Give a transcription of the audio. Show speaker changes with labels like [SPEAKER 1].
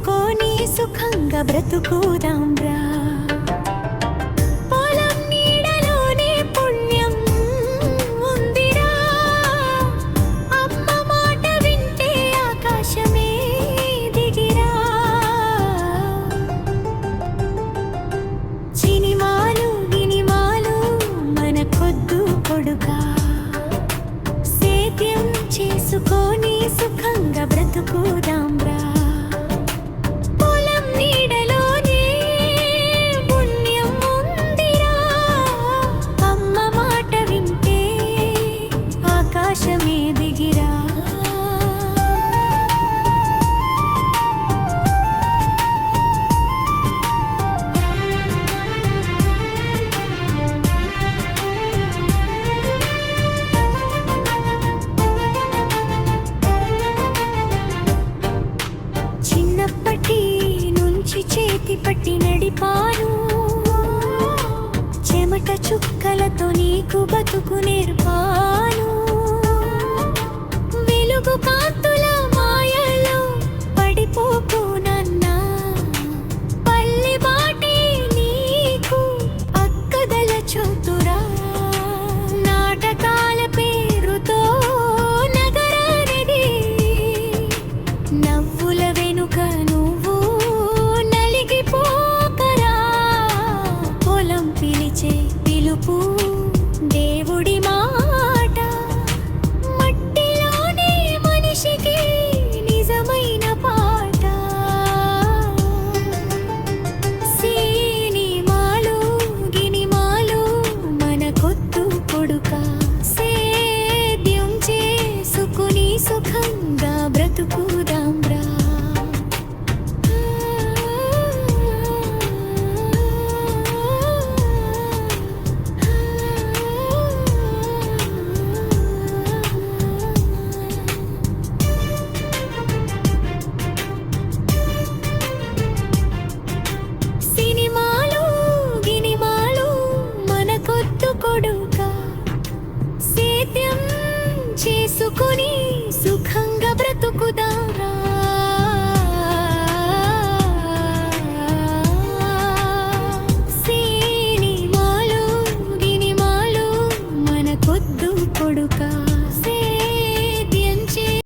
[SPEAKER 1] చేసుకొని సుఖంగా బ్రతుకుదాం రా చేతి పట్టి నడిపారు చెమట చుక్కలతో నీకు బతుకు నేర్పాను. వెలుగు పాతుల మాయలో పడిపోకు నన్నా. నీకు అక్కదల చూతురా. నాటకాల పేరుతో నగరానిది నవ్వుల వెనుక పిలిచే పిలుపు చేసుకుని సుఖంగా బ్రతుకుదారా